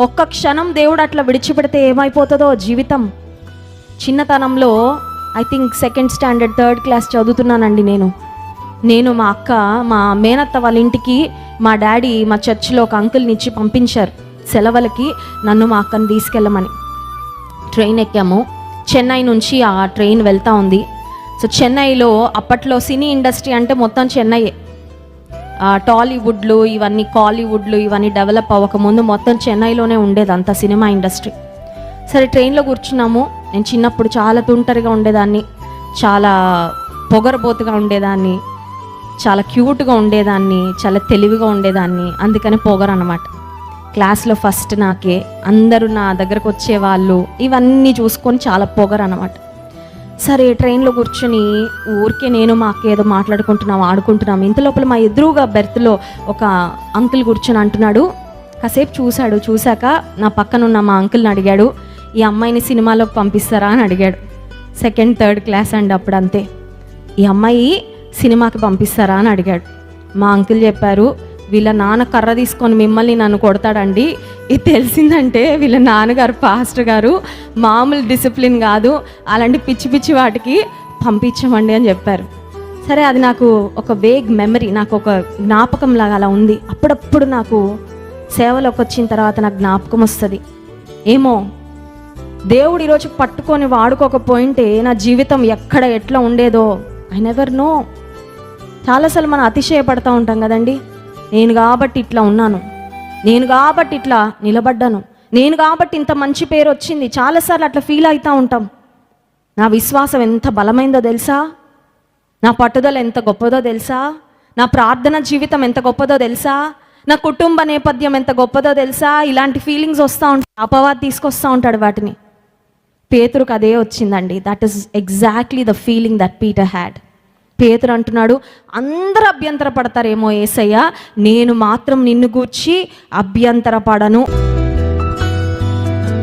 ఒక్క క్షణం దేవుడు అట్లా విడిచిపెడితే ఏమైపోతుందో జీవితం. చిన్నతనంలో I think second standard third class చదువుతున్నానండి నేను. నేను మా అక్క మా మేనత్త వాళ్ళ ఇంటికి మా డాడీ మా చర్చిలో ఒక అంకుల్ని ఇచ్చి పంపించారు సెలవులకి నన్ను మా అక్కని తీసుకెళ్ళమని. ట్రైన్ ఎక్కాము. చెన్నై నుంచి ఆ ట్రైన్ వెళ్తా ఉంది. సో చెన్నైలో అప్పట్లో సినీ ఇండస్ట్రీ అంటే మొత్తం చెన్నైయే. టాలీవుడ్లు ఇవన్నీ కాలీవుడ్లు ఇవన్నీ డెవలప్ అవ్వకముందు మొత్తం చెన్నైలోనే ఉండేది అంత సినిమా ఇండస్ట్రీ. సరే ట్రైన్లో కూర్చున్నాము. నేను చిన్నప్పుడు చాలా తుంటరిగా ఉండేదాన్ని. చాలా పొగరబోతుగా ఉండేదాన్ని. చాలా క్యూట్గా ఉండేదాన్ని. చాలా తెలివిగా ఉండేదాన్ని. అందుకని పొగరు అనమాట క్లాస్లో ఫస్ట్ నాకే. అందరూ నా దగ్గరకు వచ్చేవాళ్ళు. ఇవన్నీ చూసుకొని చాలా పొగరు అనమాట సరే ట్రైన్లో కూర్చొని ఊరికే నేను మాకు ఏదో మాట్లాడుకుంటున్నాం ఆడుకుంటున్నాం. ఇంత లోపల మా ఎదురుగా బెర్త్లో ఒక అంకుల్ కూర్చొని అంటున్నాడు. కాసేపు చూశాడు. చూశాక నా పక్కన ఉన్న మా అంకుల్ని అడిగాడు. ఈ అమ్మాయిని సినిమాలోకి పంపిస్తారా అని అడిగాడు. సెకండ్ థర్డ్ క్లాస్ అండి అప్పుడు అంతే ఈ అమ్మాయి సినిమాకి పంపిస్తారా అని అడిగాడు. మా అంకుల్ చెప్పారు వీళ్ళ నాన్న కర్ర తీసుకొని మిమ్మల్ని నన్ను కొడతాడండి. ఇది తెలిసిందంటే వీళ్ళ నాన్నగారు పాస్టర్ గారు మామూలు డిసిప్లిన్ కాదు. అలాంటి పిచ్చి పిచ్చి వాటికి పంపించమండి అని చెప్పారు. సరే అది నాకు ఒక వేగ్ మెమరీ నాకు ఒక జ్ఞాపకం లాగా అలా ఉంది. అప్పుడప్పుడు నాకు సేవలోకి వచ్చిన తర్వాత నాకు జ్ఞాపకం వస్తుంది. ఏమో దేవుడు ఈరోజు పట్టుకొని వాడుకోకపోయింటే నా జీవితం ఎక్కడ ఎట్లా ఉండేదో ఐ నెవర్ నో చాలాసార్లు మనం అతిశయపడతా ఉంటాం కదండి. నేను కాబట్టి ఇట్లా ఉన్నాను. నేను కాబట్టి ఇట్లా నిలబడ్డాను. నేను కాబట్టి ఇంత మంచి పేరు వచ్చింది. చాలాసార్లు అట్లా ఫీల్ అవుతూ ఉంటాం. నా విశ్వాసం ఎంత బలమైందో తెలుసా? నా పట్టుదల ఎంత గొప్పదో తెలుసా? నా ప్రార్థన జీవితం ఎంత గొప్పదో తెలుసా? నా కుటుంబ నేపథ్యం ఎంత గొప్పదో తెలుసా? ఇలాంటి ఫీలింగ్స్ వస్తూ ఉంటాయి. అపవాద్ తీసుకొస్తూ ఉంటాడు వాటిని. పేతురుకు అదే వచ్చిందండి. That is exactly the feeling that Peter had పేతురు అంటున్నాడు అందరూ అభ్యంతర పడతారేమో ఏసయ్య నేను మాత్రం నిన్ను గూర్చి అభ్యంతర పడను